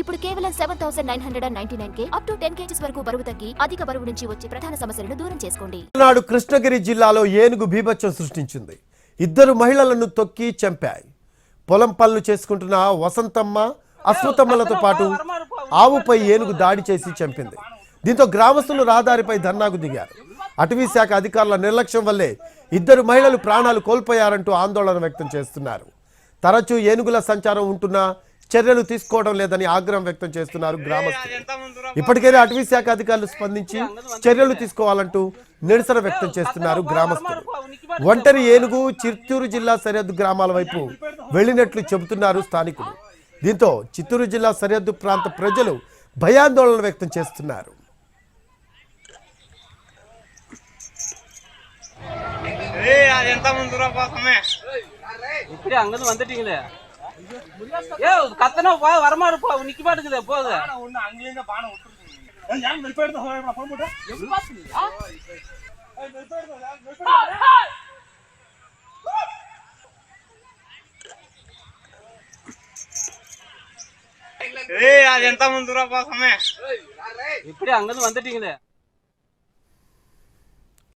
ఇప్పుడు కేవలం seven thousand nine hundred and ninety nine K up to ten kgs వరకు బరువు తగ్గి అధిక బరువు నుంచి వచ్చే ప్రధాన సమస్యలను దూరం చేసుకోండి. నాడు కృష్ణగిరి జిల్లాలో ఏనుగు బీభత్సం సృష్టించింది. ఇద్దరు మహిళలను తొక్కి చంపాయి. పొలం పనులు చేసుకుంటున్న వసంతమ్మ అశ్వతమ్మలతో పాటు ఆవుపై ఏనుగు దాడి చేసి చంపింది. దీంతో గ్రామస్తులు రహదారిపై ధర్నాకు దిగారు. అటవీ శాఖ అధికారుల నిర్లక్ష్యం వల్లే ఇద్దరు మహిళలు ప్రాణాలు కోల్పోయారంటూ ఆందోళన వ్యక్తం చేస్తున్నారు. తరచూ ఏనుగుల సంచారం ఉంటున్నా చర్యలు తీసుకోవడం లేదని ఆగ్రహం వ్యక్తం చేస్తున్నారు గ్రామస్తులు. ఇప్పటికైనా అటవీ శాఖ అధికారులు స్పందించి చర్యలు తీసుకోవాలంటూ నిరసన వ్యక్తం చేస్తున్నారు గ్రామస్తులు. ఒంటరి ఏనుగు చిత్తూరు జిల్లా సరిహద్దు గ్రామాల వైపు వెళ్ళినట్లు చెబుతున్నారు స్థానికులు. దీంతో చిత్తూరు జిల్లా సరిహద్దు ప్రాంత ప్రజలు భయాందోళన వ్యక్తం చేస్తున్నారు. ఇప్పుడే అంగదు వందటిలే ஏ கத்தனா போ வரமாடு போ நிக்க மாட்டேங்குது போது ஒண்ணு அங்கேயே பானை விட்டுருக்கீங்க ஏன் வெப்ப எடுத்து நான் போக ஏய் அது எந்த முந்துரா பாசமே? இப்படி அங்கிருந்து வந்துட்டீங்களே.